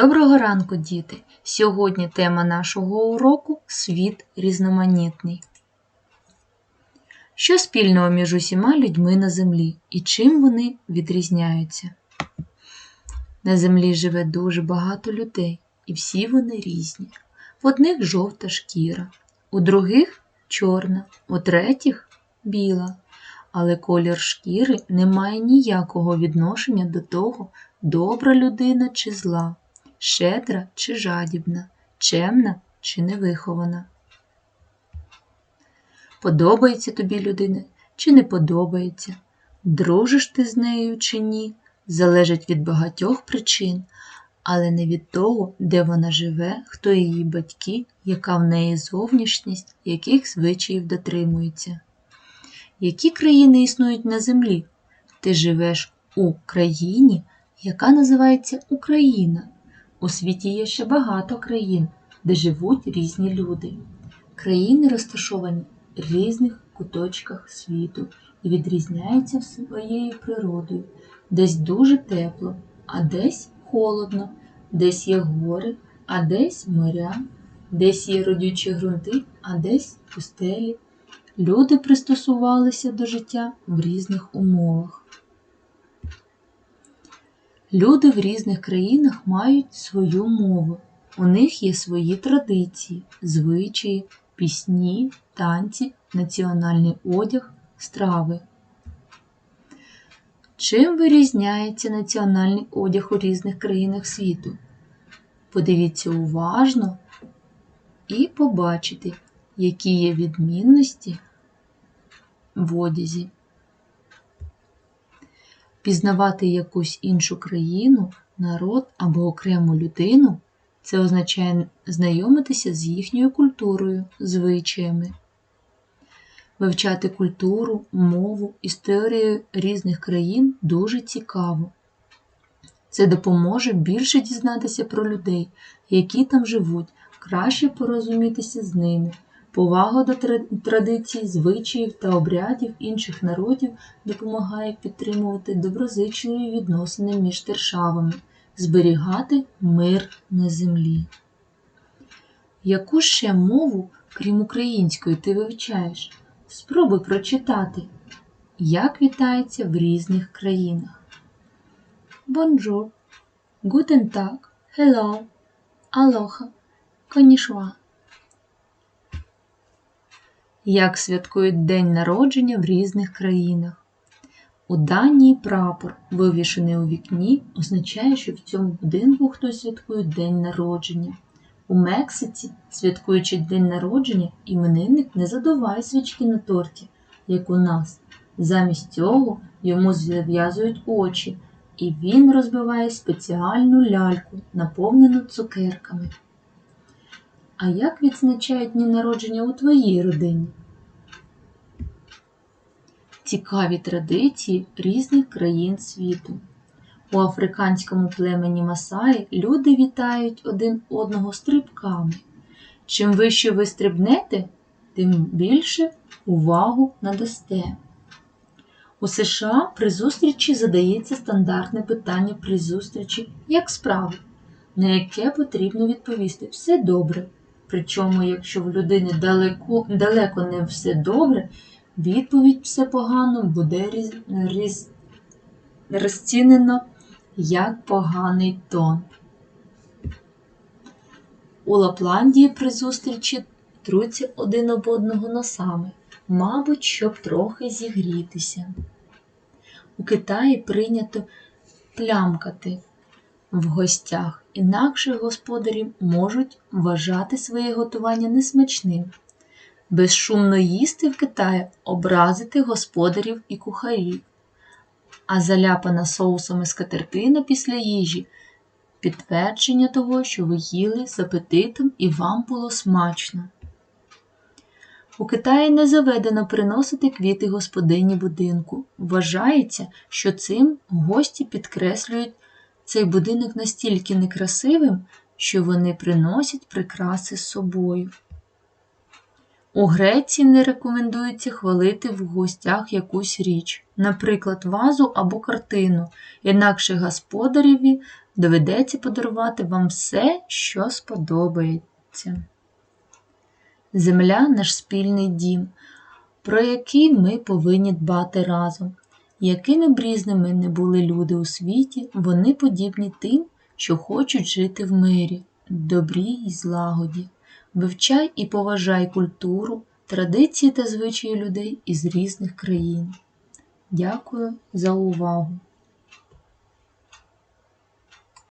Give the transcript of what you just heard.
Доброго ранку, діти! Сьогодні тема нашого уроку світ різноманітний. Що спільного між усіма людьми на землі і чим вони відрізняються? На землі живе дуже багато людей, і всі вони різні. В одних жовта шкіра, у других чорна, у третіх біла. Але колір шкіри не має ніякого відношення до того, добра людина чи зла щедра чи жадібна, чемна чи невихована. Подобається тобі людина чи не подобається, дружиш ти з нею чи ні, залежить від багатьох причин, але не від того, де вона живе, хто її батьки, яка в неї зовнішність, яких звичаїв дотримується. Які країни існують на землі? Ти живеш у країні, яка називається Україна. У світі є ще багато країн, де живуть різні люди. Країни розташовані в різних куточках світу і відрізняються своєю природою. Десь дуже тепло, а десь холодно, десь є гори, а десь моря, десь є родючі ґрунти, а десь пустелі. Люди пристосувалися до життя в різних умовах. Люди в різних країнах мають свою мову. У них є свої традиції, звичаї, пісні, танці, національний одяг, страви. Чим вирізняється національний одяг у різних країнах світу? Подивіться уважно і побачите, які є відмінності в одязі. Пізнавати якусь іншу країну, народ або окрему людину це означає знайомитися з їхньою культурою, звичаями, вивчати культуру, мову, історію різних країн дуже цікаво. Це допоможе більше дізнатися про людей, які там живуть, краще порозумітися з ними. Повага до традицій, звичаїв та обрядів інших народів допомагає підтримувати доброзичливі відносини між державами, зберігати мир на землі. Яку ще мову, крім української, ти вивчаєш? Спробуй прочитати, як вітається в різних країнах. Бонжур, Tag, Hello, Aloha, Konnichiwa. Як святкують День народження в різних країнах. У Данії прапор, вивішений у вікні, означає, що в цьому будинку хтось святкує День народження. У Мексиці, святкуючи День народження, іменинник не задуває свічки на торті, як у нас. Замість цього йому зав'язують очі, і він розбиває спеціальну ляльку, наповнену цукерками. А як відзначають дні народження у твоїй родині? Цікаві традиції різних країн світу. У африканському племені Масаї люди вітають один одного стрибками. Чим вище ви стрибнете, тим більше увагу надасте. У США при зустрічі задається стандартне питання при зустрічі як справи, на яке потрібно відповісти все добре. Причому, якщо в людини далеко, далеко не все добре, відповідь все погано буде різ, різ, розцінено як поганий тон. У Лапландії при зустрічі труться один об одного носами, мабуть, щоб трохи зігрітися. У Китаї прийнято плямкати в гостях, інакше господарі можуть вважати своє готування несмачним. Безшумно їсти в Китаї образити господарів і кухарів, а заляпана соусами скатертина після їжі підтвердження того, що ви їли з апетитом і вам було смачно. У Китаї не заведено приносити квіти господині будинку. Вважається, що цим гості підкреслюють цей будинок настільки некрасивим, що вони приносять прикраси з собою. У Греції не рекомендується хвалити в гостях якусь річ, наприклад, вазу або картину, інакше господареві доведеться подарувати вам все, що сподобається. Земля наш спільний дім, про який ми повинні дбати разом. Якими б різними не були люди у світі, вони подібні тим, що хочуть жити в мирі, добрі й злагоді. Вивчай і поважай культуру, традиції та звичаї людей із різних країн. Дякую за увагу!